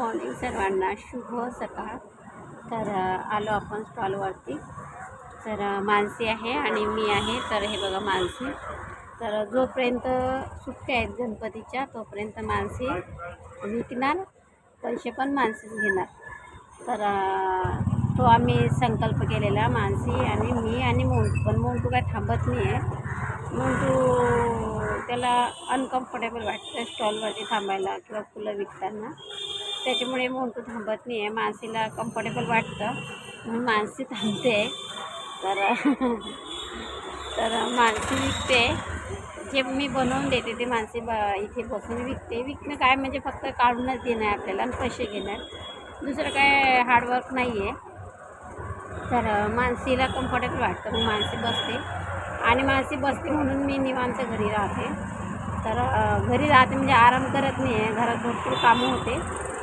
Morning सर्वांना शुभ सकाळ तर आलो आपण स्टॉलवरती तर मानसी आहे आणि मी आहे. तर हे बघा मानसी. तर जोपर्यंत सुट्ट्या आहेत गणपतीच्या तोपर्यंत मानसी विकणार पैसे पण मानसीच घेणार. तर तो आम्ही संकल्प केलेला मानसी आणि मी आणि मोंटू. पण मोंटू काय थांबत नाही आहे मोंटू त्याला अनकम्फर्टेबल वाटतं स्टॉलवरती थांबायला किंवा फुलं विकताना. त्याच्यामुळे मोंटू थांबत नाही आहे मानसीला कम्फर्टेबल वाटतं. म्हणून मानसी थांबते. तर तर मानसी विकते. जे मी बनवून देते ते मानसी ब इथे बसून विकते. विकणं काय म्हणजे फक्त काढूनच देणं आहे आपल्याला आणि पैसे घेणार दुसरं काय हार्डवर्क नाही आहे तर मानसीला कम्फर्टेबल वाटतं. मग मानसी बसते. आणि मानसी बसते म्हणून मी निवांत घरी राहते. तर घरी राहते म्हणजे आराम करत नाही आहे घरात भरपूर कामं होते.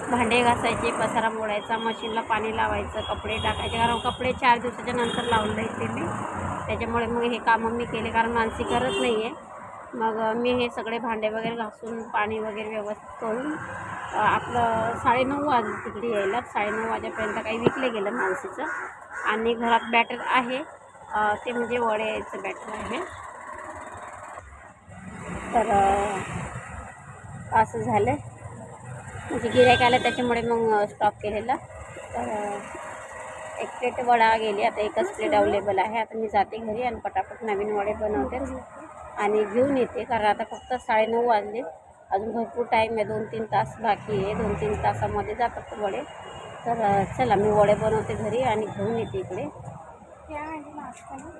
भांडे घासायचे पसारा मोडायचा मशीनला पाणी लावायचं कपडे टाकायचे. कारण कपडे चार दिवसाच्या नंतर लावून येते मी. त्याच्यामुळे मग हे कामं मी केले. कारण मानसी करत नाही आहे मग मी हे सगळे भांडे वगैरे घासून पाणी वगैरे व्यवस्थित करून आपलं आपलं साडेनऊ वाज तिकडे यायला. साडेनऊ वाजेपर्यंत काही विकले गेलं मानसीचं. आणि घरात बॅटर आहे. ते म्हणजे वड्याचं बॅटर आहे. तर असं झालं म्हणजे गिऱ्हाईक आलं त्याच्यामुळे मग स्टॉप केलेला. तर एक प्लेट वडा गेली. आता एकच प्लेट अवेलेबल आहे. आता मी जाते घरी आणि पटापट नवीन वडे बनवते आणि घेऊन येते. कारण आता फक्त साडेनऊ वाजले. अजून भरपूर टाईम आहे. दोन तीन तास बाकी आहे. दोन तीन तासामध्ये जातात वडे. तर चला मी वडे बनवते घरी आणि घेऊन येते इकडे.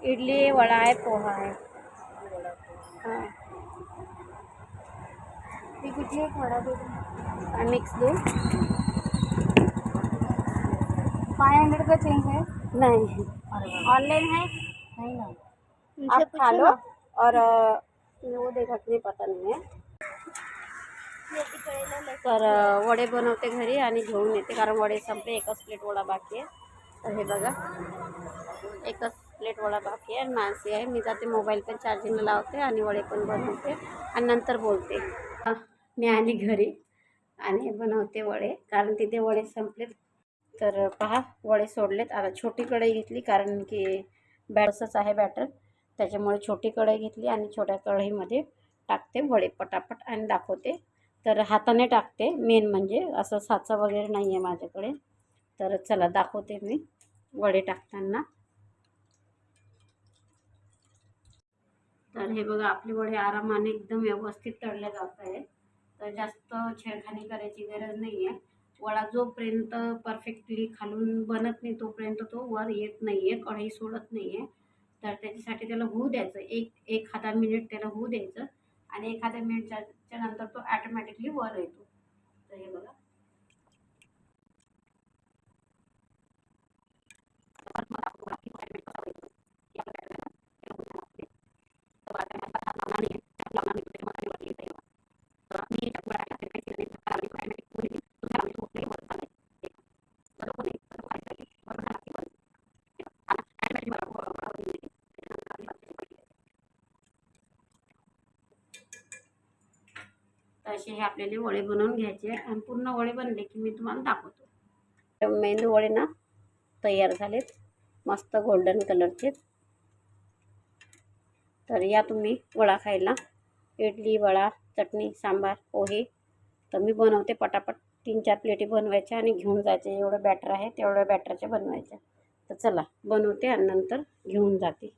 इडली वडा आहे पोहा आहे. हां. ती कुठली एक वडा देते मिक्स दूध फाइव हंड्रेड का चेंज है? नहीं। ऑनलाइन है? नहीं ना। आप खा लो और वो देखा कि नहीं पता नहीं है। तर वडे बनवते घरी आणि घेऊन येते कारण वडे संपले एकच प्लेट वडा बाकी आहे तर हे बघा एकच प्लेट वडा बाकी आहे आणि माणसे आहे मी जाते मोबाईल पण चार्जिंगला लावते आणि वडे पण बनवते आणि नंतर बोलते. मी आली घरी आणि बनवते वडे कारण तिथे वडे संपलेत. तर पहा वडे सोडलेत. आता छोटी कढई घेतली कारण की बॅटसच आहे बॅटर. त्याच्यामुळे छोटी कढई घेतली आणि छोट्या कढईमध्ये टाकते वडे पटापट आणि दाखवते. तर हाताने टाकते मेन म्हणजे. असं साचा वगैरे नाही आहे माझ्याकडे. तर चला दाखवते मी वडे टाकताना. तर हे बघा आपले वडे आरामाने एकदम व्यवस्थित तळले जात आहे तर जास्त छेडखानी करायची गरज नाही आहे वडा जोपर्यंत परफेक्टली खालून बनत नाही तोपर्यंत तो वर येत नाही आहे कढई सोडत नाही आहे तर त्याच्यासाठी त्याला होऊ द्यायचं. एक एखादा मिनिट त्याला होऊ द्यायचं. आणि एखाद्या मिनिटच्या नंतर तो ॲटोमॅटिकली वर येतो. तर हे बघा. तर असे हे आपल्याला वडे बनवून घ्यायचे आणि पूर्ण वडे बनले की मी तुम्हाला दाखवतो. मेंदू वडे ना तयार झालेत. मस्त गोल्डन कलरचे तर या तुम्ही वडा खायला. इडली वडा चटणी सांबार पोहे. तर मी बनवते पटापट. तीन चार प्लेटी बनवायच्या आणि घेऊन जायचे. एवढं बॅटर आहे तेवढ्या बॅटरच्या बनवायच्या तर चला बनवते आणि नंतर घेऊन जाते.